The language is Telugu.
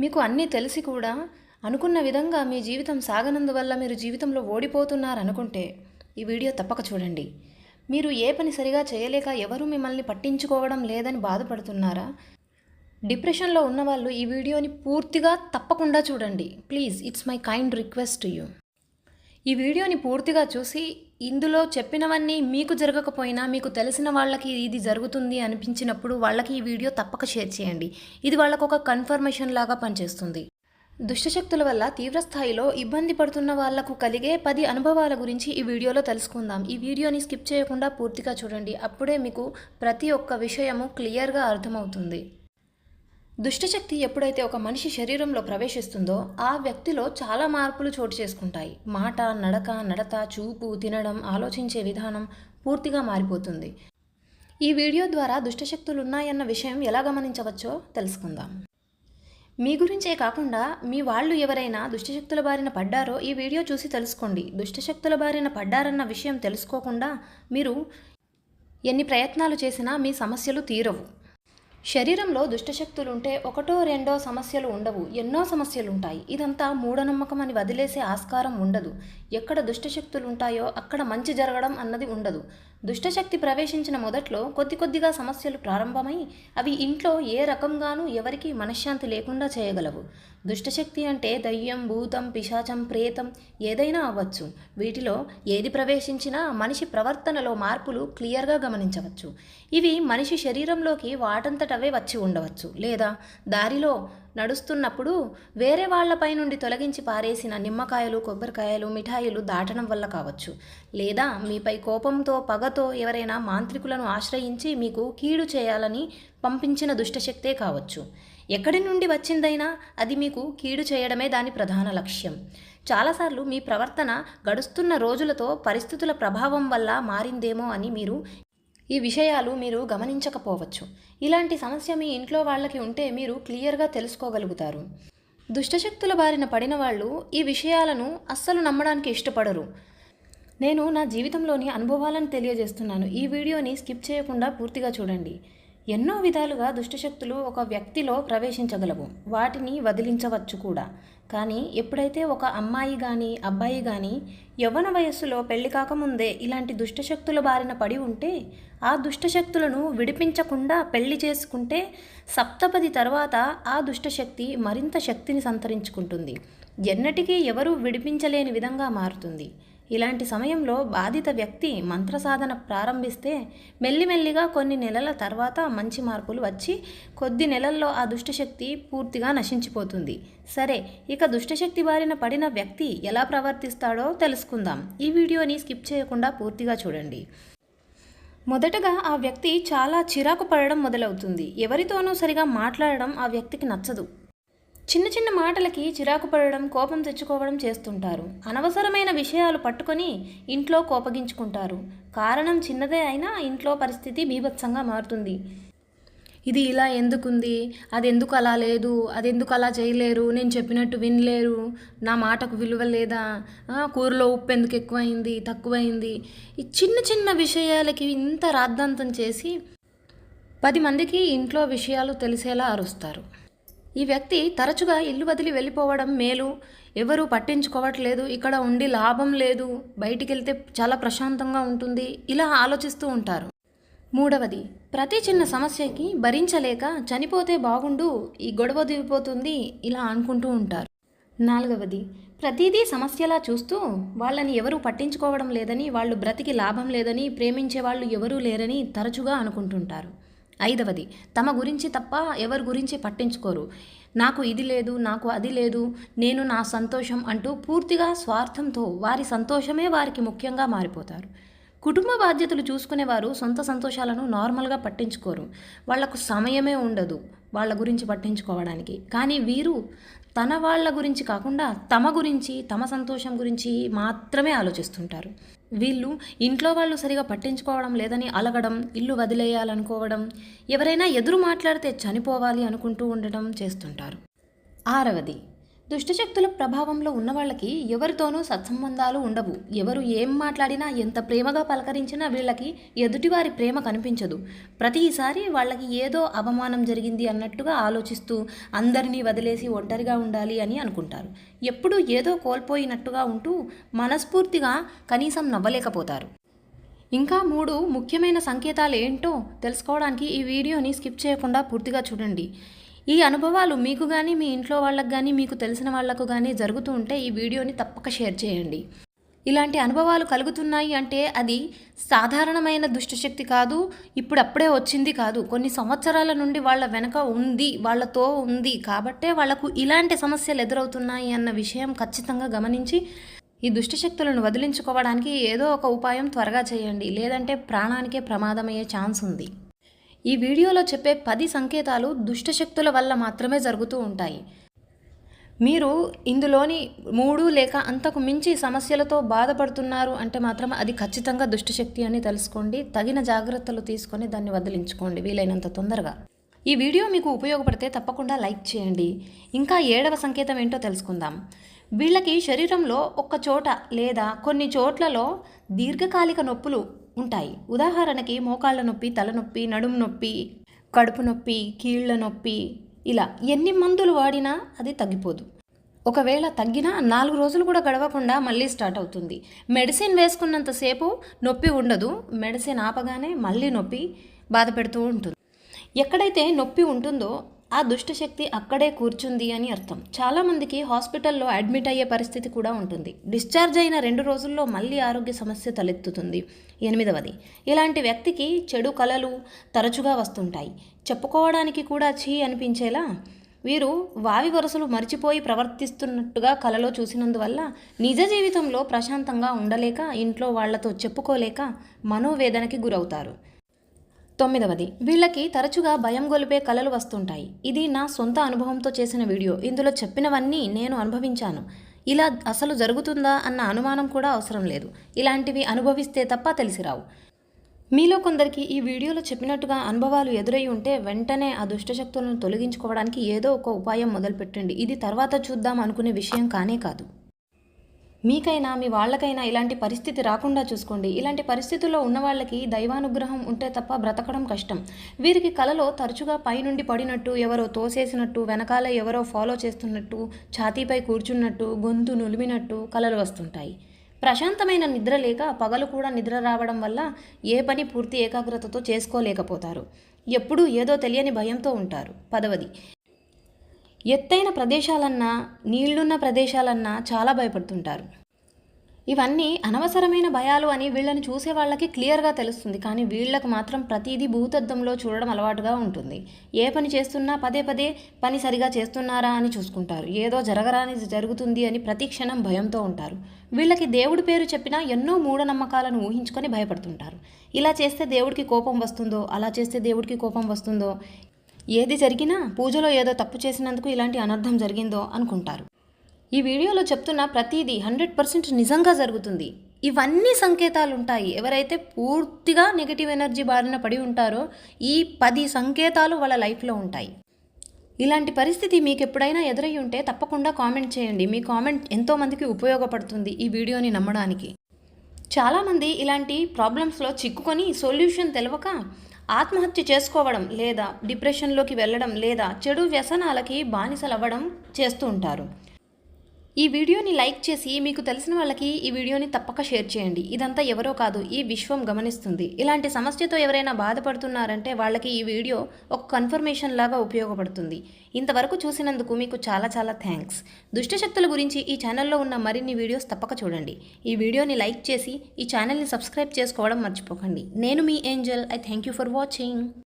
మీకు అన్నీ తెలిసి కూడా అనుకున్న విధంగా మీ జీవితం సాగనందువల్ల మీరు జీవితంలో ఓడిపోతున్నారనుకుంటే ఈ వీడియో తప్పక చూడండి. మీరు ఏ పని సరిగా చేయలేక ఎవరు మిమ్మల్ని పట్టించుకోవడం లేదని బాధపడుతున్నారా? డిప్రెషన్లో ఉన్నవాళ్ళు ఈ వీడియోని పూర్తిగా తప్పకుండా చూడండి. Please it's my kind request you. ఈ వీడియోని పూర్తిగా చూసి ఇందులో చెప్పినవన్నీ మీకు జరగకపోయినా మీకు తెలిసిన వాళ్ళకి ఇది జరుగుతుంది అనిపించినప్పుడు వాళ్ళకి ఈ వీడియో తప్పక షేర్ చేయండి. ఇది వాళ్ళకు ఒక కన్ఫర్మేషన్ లాగా పనిచేస్తుంది. దుష్టశక్తుల వల్ల తీవ్రస్థాయిలో ఇబ్బంది పడుతున్న వాళ్ళకు కలిగే పది అనుభవాల గురించి ఈ వీడియోలో తెలుసుకుందాం. ఈ వీడియోని స్కిప్ చేయకుండా పూర్తిగా చూడండి. అప్పుడే మీకు ప్రతి ఒక్క విషయము క్లియర్గా అర్థమవుతుంది. దుష్టశక్తి ఎప్పుడైతే ఒక మనిషి శరీరంలో ప్రవేశిస్తుందో ఆ వ్యక్తిలో చాలా మార్పులు చోటు చేసుకుంటాయి. మాట నడక నడత చూపు తినడం ఆలోచించే విధానం పూర్తిగా మారిపోతుంది. ఈ వీడియో ద్వారా దుష్టశక్తులు ఉన్నాయన్న విషయం ఎలా గమనించవచ్చో తెలుసుకుందాం. మీ గురించే కాకుండా మీ వాళ్ళు ఎవరైనా దుష్టశక్తుల బారిన పడ్డారో ఈ వీడియో చూసి తెలుసుకోండి. దుష్టశక్తుల బారిన పడ్డారన్న విషయం తెలుసుకోకుండా మీరు ఎన్ని ప్రయత్నాలు చేసినా మీ సమస్యలు తీరవు. శరీరంలో దుష్టశక్తులుంటే ఒకటో రెండో సమస్యలు ఉండవు. ఎన్నో సమస్యలు ఉంటాయి ఇదంతా మూఢనమ్మకం అని వదిలేసే ఆస్కారం ఉండదు. ఎక్కడ దుష్టశక్తులు ఉంటాయో అక్కడ మంచి జరగడం అన్నది ఉండదు. దుష్టశక్తి ప్రవేశించిన మొదట్లో కొద్ది కొద్దిగా సమస్యలు ప్రారంభమై అవి ఇంట్లో ఏ రకంగానూ ఎవరికీ మనశ్శాంతి లేకుండా చేయగలవు. దుష్టశక్తి అంటే దయ్యం భూతం పిశాచం ప్రేతం ఏదైనా అవ్వచ్చు. వీటిలో ఏది ప్రవేశించినా మనిషి ప్రవర్తనలో మార్పులు క్లియర్గా గమనించవచ్చు. ఇవి మనిషి శరీరంలోకి వాటంతటవే వచ్చి ఉండవచ్చు. లేదా దారిలో నడుస్తున్నప్పుడు వేరే వాళ్ళపై నుండి తొలగించి పారేసిన నిమ్మకాయలు కొబ్బరికాయలు మిఠాయిలు దాటడం వల్ల కావచ్చు. లేదా మీపై కోపంతో పగతో ఎవరైనా మాంత్రికులను ఆశ్రయించి మీకు కీడు చేయాలని పంపించిన దుష్టశక్తే కావచ్చు. ఎక్కడి నుండి వచ్చిందైనా అది మీకు కీడు చేయడమే దాని ప్రధాన లక్ష్యం. చాలాసార్లు మీ ప్రవర్తన గడుస్తున్న రోజులతో పరిస్థితుల ప్రభావం వల్ల మారిందేమో అని మీరు ఈ విషయాలు మీరు గమనించకపోవచ్చు. ఇలాంటి సమస్య మీ ఇంట్లో వాళ్ళకి ఉంటే మీరు క్లియర్గా తెలుసుకోగలుగుతారు. దుష్టశక్తుల బారిన పడిన వాళ్ళు ఈ విషయాలను అస్సలు నమ్మడానికి ఇష్టపడరు. నేను నా జీవితంలోని అనుభవాలను తెలియజేస్తున్నాను. ఈ వీడియోని స్కిప్ చేయకుండా పూర్తిగా చూడండి. ఎన్నో విధాలుగా దుష్టశక్తులు ఒక వ్యక్తిలో ప్రవేశించగలవు. వాటిని వదిలించవచ్చు కూడా. కానీ ఎప్పుడైతే ఒక అమ్మాయి కానీ అబ్బాయి కానీ యవ్వన వయస్సులో పెళ్ళి కాకముందే ఇలాంటి దుష్టశక్తుల బారిన పడి ఉంటే ఆ దుష్టశక్తులను విడిపించకుండా పెళ్ళి చేసుకుంటే సప్తపది తర్వాత ఆ దుష్టశక్తి మరింత శక్తిని సంతరించుకుంటుంది. ఎన్నటికీ ఎవరూ విడిపించలేని విధంగా మారుతుంది. ఇలాంటి సమయంలో బాధిత వ్యక్తి మంత్రసాధన ప్రారంభిస్తే మెల్లిమెల్లిగా కొన్ని నెలల తర్వాత మంచి మార్పులు వచ్చి కొద్ది నెలల్లో ఆ దుష్టశక్తి పూర్తిగా నశించిపోతుంది. సరే ఇక దుష్టశక్తి బారిన పడిన వ్యక్తి ఎలా ప్రవర్తిస్తాడో తెలుసుకుందాం. ఈ వీడియోని స్కిప్ చేయకుండా పూర్తిగా చూడండి. మొదటగా ఆ వ్యక్తి చాలా చిరాకు పడడం మొదలవుతుంది. ఎవరితోనూ సరిగా మాట్లాడడం ఆ వ్యక్తికి నచ్చదు. చిన్న చిన్న మాటలకి చిరాకు పడడం కోపం తెచ్చుకోవడం చేస్తుంటారు. అనవసరమైన విషయాలు పట్టుకొని ఇంట్లో కోపగించుకుంటారు. కారణం చిన్నదే అయినా ఇంట్లో పరిస్థితి బీభత్సంగా మారుతుంది. ఇది ఇలా ఎందుకుంది? అది ఎందుకు అలా లేదు? అది ఎందుకు అలా చేయలేరు? నేను చెప్పినట్టు వినలేరు? నా మాటకు విలువ లేదా కూరలో ఉప్పు ఎందుకు ఎక్కువైంది? తక్కువైంది? ఈ చిన్న చిన్న విషయాలకి ఇంత రాద్ధాంతం చేసి పది మందికి ఇంట్లో విషయాలు తెలిసేలా అరుస్తారు. ఈ వ్యక్తి తరచుగా ఇల్లు వదిలి వెళ్ళిపోవడం మేలు. ఎవరు పట్టించుకోవట్లేదు. ఇక్కడ ఉండి లాభం లేదు. బయటికి వెళ్తే చాలా ప్రశాంతంగా ఉంటుంది. ఇలా ఆలోచిస్తూ ఉంటారు. మూడవది ప్రతి చిన్న సమస్యకి భరించలేక చనిపోతే బాగుండు ఈ గొడవ దిగిపోతుంది ఇలా అనుకుంటూ ఉంటారు. నాలుగవది ప్రతిదీ సమస్యలా చూస్తూ వాళ్ళని ఎవరూ పట్టించుకోవడం లేదని వాళ్ళు బ్రతికి లాభం లేదని ప్రేమించే వాళ్ళు ఎవరూ లేరని తరచుగా అనుకుంటుంటారు. ఐదవది తమ గురించి తప్ప ఎవరి గురించి పట్టించుకోరు. నాకు ఇది లేదు నాకు అది లేదు నేను నా సంతోషం అంటూ పూర్తిగా స్వార్థంతో వారి సంతోషమే వారికి ముఖ్యంగా మారిపోతారు. కుటుంబ బాధ్యతలు చూసుకునేవారు సొంత సంతోషాలను నార్మల్గా పట్టించుకోరు. వాళ్ళకు సమయమే ఉండదు వాళ్ళ గురించి పట్టించుకోవడానికి. కానీ వీరు తన వాళ్ళ గురించి కాకుండా తమ గురించి తమ సంతోషం గురించి మాత్రమే ఆలోచిస్తుంటారు. వీళ్ళు ఇంట్లో వాళ్ళు సరిగా పట్టించుకోవడం లేదని అలగడం ఇల్లు వదిలేయాలనుకోవడం ఎవరైనా ఎదురు మాట్లాడితే చనిపోవాలి అనుకుంటూ ఉండడం చేస్తుంటారు. ఆరవది దుష్టశక్తుల ప్రభావంలో ఉన్న వాళ్ళకి ఎవరితోనూ సత్సంబంధాలు ఉండవు. ఎవరు ఏం మాట్లాడినా ఎంత ప్రేమగా పలకరించినా వీళ్ళకి ఎదుటివారి ప్రేమ కనిపించదు. ప్రతిసారి వాళ్ళకి ఏదో అవమానం జరిగింది అన్నట్టుగా ఆలోచిస్తూ అందరినీ వదిలేసి ఒంటరిగా ఉండాలి అని అనుకుంటారు. ఎప్పుడూ ఏదో కోల్పోయినట్టుగా ఉంటూ మనస్ఫూర్తిగా కనీసం నవ్వలేకపోతారు. ఇంకా మూడు ముఖ్యమైన సంకేతాలు ఏంటో తెలుసుకోవడానికి ఈ వీడియోని స్కిప్ చేయకుండా పూర్తిగా చూడండి. ఈ అనుభవాలు మీకు కానీ మీ ఇంట్లో వాళ్ళకు కానీ మీకు తెలిసిన వాళ్ళకు కానీ జరుగుతూ ఉంటే ఈ వీడియోని తప్పక షేర్ చేయండి. ఇలాంటి అనుభవాలు కలుగుతున్నాయి అంటే అది సాధారణమైన దుష్టశక్తి కాదు ఇప్పుడు అప్పుడే వచ్చింది కాదు. కొన్ని సంవత్సరాల నుండి వాళ్ళ వెనక ఉంది వాళ్ళతో ఉంది కాబట్టే వాళ్ళకు ఇలాంటి సమస్యలు ఎదురవుతున్నాయి అన్న విషయం ఖచ్చితంగా గమనించి ఈ దుష్టశక్తులను వదిలించుకోవడానికి ఏదో ఒక ఉపాయం త్వరగా చేయండి. లేదంటే ప్రాణానికే ప్రమాదమయ్యే ఛాన్స్ ఉంది. ఈ వీడియోలో చెప్పే పది సంకేతాలు దుష్టశక్తుల వల్ల మాత్రమే జరుగుతూ ఉంటాయి. మీరు ఇందులోని మూడు లేక అంతకు మించి సమస్యలతో బాధపడుతున్నారు అంటే మాత్రం అది ఖచ్చితంగా దుష్టశక్తి అని తెలుసుకోండి. తగిన జాగ్రత్తలు తీసుకొని దాన్ని వదిలించుకోండి వీలైనంత తొందరగా. ఈ వీడియో మీకు ఉపయోగపడితే తప్పకుండా లైక్ చేయండి. ఇంకా ఏడవ సంకేతం ఏంటో తెలుసుకుందాం. వీళ్ళకి శరీరంలో ఒక్క చోట లేదా కొన్ని చోట్లలో దీర్ఘకాలిక నొప్పులు ఉంటాయి. ఉదాహరణకి మోకాళ్ళ నొప్పి తలనొప్పి నడుము నొప్పి కడుపు నొప్పి కీళ్ళ నొప్పి ఇలా ఎన్ని మందులు వాడినా అది తగ్గిపోదు. ఒకవేళ తగ్గినా నాలుగు రోజులు కూడా గడవకుండా మళ్ళీ స్టార్ట్ అవుతుంది. మెడిసిన్ వేసుకున్నంతసేపు నొప్పి ఉండదు. మెడిసిన్ ఆపగానే మళ్ళీ నొప్పి బాధ పెడుతూ ఉంటుంది. ఎక్కడైతే నొప్పి ఉంటుందో ఆ దుష్టశక్తి అక్కడే కూర్చుంది అని అర్థం. చాలామందికి హాస్పిటల్లో అడ్మిట్ అయ్యే పరిస్థితి కూడా ఉంటుంది. డిశ్చార్జ్ అయిన రెండు రోజుల్లో మళ్ళీ ఆరోగ్య సమస్య తలెత్తుతుంది. ఎనిమిదవది ఇలాంటి వ్యక్తికి చెడు కలలు తరచుగా వస్తుంటాయి. చెప్పుకోవడానికి కూడా చీ అనిపించేలా వీరు వావి వరుసలు మర్చిపోయి ప్రవర్తిస్తున్నట్టుగా కలలో చూసినందువల్ల నిజ జీవితంలో ప్రశాంతంగా ఉండలేక ఇంట్లో వాళ్ళతో చెప్పుకోలేక మనోవేదనకి గురవుతారు. తొమ్మిదవది. వీళ్ళకి తరచుగా భయం గొలిపే కలలు వస్తుంటాయి. ఇది నా సొంత అనుభవంతో చేసిన వీడియో. ఇందులో చెప్పినవన్నీ నేను అనుభవించాను. ఇలా అసలు జరుగుతుందా అన్న అనుమానం కూడా అవసరం లేదు. ఇలాంటివి అనుభవిస్తే తప్ప తెలిసిరావు. మీలో కొందరికి ఈ వీడియోలో చెప్పినట్టుగా అనుభవాలు ఎదురై ఉంటే వెంటనే ఆ దుష్టశక్తులను తొలగించుకోవడానికి ఏదో ఒక ఉపాయం మొదలుపెట్టండి. ఇది తర్వాత చూద్దాం అనుకునే విషయం కానే కాదు. మీకైనా మీ వాళ్ళకైనా ఇలాంటి పరిస్థితి రాకుండా చూసుకోండి. ఇలాంటి పరిస్థితుల్లో ఉన్న వాళ్ళకి దైవానుగ్రహం ఉంటే తప్ప బ్రతకడం కష్టం. వీరికి కలలో తరచుగా పైనుండి పడినట్టు ఎవరో తోసేసినట్టు వెనకాల ఎవరో ఫాలో చేస్తున్నట్టు ఛాతీపై కూర్చున్నట్టు గొంతు నులిమినట్టు కలలు వస్తుంటాయి. ప్రశాంతమైన నిద్ర లేక పగలు కూడా నిద్ర రావడం వల్ల ఏ పని పూర్తి ఏకాగ్రతతో చేసుకోలేకపోతారు. ఎప్పుడూ ఏదో తెలియని భయంతో ఉంటారు. పదవది ఎత్తైన ప్రదేశాలన్నా నీళ్ళున్న ప్రదేశాలన్నా చాలా భయపడుతుంటారు. ఇవన్నీ అనవసరమైన భయాలు అని వీళ్ళని చూసే వాళ్ళకి క్లియర్గా తెలుస్తుంది. కానీ వీళ్ళకు మాత్రం ప్రతిదీ భూతద్దంలో చూడడం అలవాటుగా ఉంటుంది. ఏ పని చేస్తున్నా పదే పదే పని సరిగా చేస్తున్నారా అని చూసుకుంటారు. ఏదో జరగరాని జరుగుతుంది అని ప్రతి క్షణం భయంతో ఉంటారు. వీళ్ళకి దేవుడి పేరు చెప్పినా ఎన్నో మూఢనమ్మకాలను ఊహించుకొని భయపడుతుంటారు. ఇలా చేస్తే దేవుడికి కోపం వస్తుందో అలా చేస్తే దేవుడికి కోపం వస్తుందో ఏది జరిగినా పూజలో ఏదో తప్పు చేసినందుకు ఇలాంటి అనర్థం జరిగిందో అనుకుంటారు. ఈ వీడియోలో చెప్తున్న ప్రతిదీ హండ్రెడ్ పర్సెంట్ నిజంగా జరుగుతుంది. ఇవన్నీ సంకేతాలు ఉంటాయి ఎవరైతే పూర్తిగా నెగిటివ్ ఎనర్జీ బారిన పడి ఉంటారో ఈ పది సంకేతాలు వాళ్ళ లైఫ్లో ఉంటాయి. ఇలాంటి పరిస్థితి మీకు ఎప్పుడైనా ఎదురై ఉంటే తప్పకుండా కామెంట్ చేయండి. మీ కామెంట్ ఎంతోమందికి ఉపయోగపడుతుంది ఈ వీడియోని నమ్మడానికి. చాలామంది ఇలాంటి ప్రాబ్లమ్స్లో చిక్కుకొని సొల్యూషన్ తెలవక ఆత్మహత్య చేసుకోవడం లేదా డిప్రెషన్లోకి వెళ్ళడం లేదా చెడు వ్యసనాలకి బానిసలవ్వడం చేస్తూ ఉంటారు. ఈ వీడియోని లైక్ చేసి మీకు తెలిసిన వాళ్ళకి ఈ వీడియోని తప్పక షేర్ చేయండి. ఇదంతా ఎవరో కాదు ఈ విశ్వం గమనిస్తుంది. ఇలాంటి సమస్యతో ఎవరైనా బాధపడుతున్నారంటే వాళ్ళకి ఈ వీడియో ఒక కన్ఫర్మేషన్ లాగా ఉపయోగపడుతుంది. ఇంతవరకు చూసినందుకు మీకు చాలా చాలా థ్యాంక్స్ దుష్టశక్తుల గురించి ఈ ఛానల్లో ఉన్న మరిన్ని వీడియోస్ తప్పక చూడండి. ఈ వీడియోని లైక్ చేసి ఈ ఛానల్ని సబ్స్క్రైబ్ చేసుకోవడం మర్చిపోకండి. నేను మీ Angel. I thank you for watching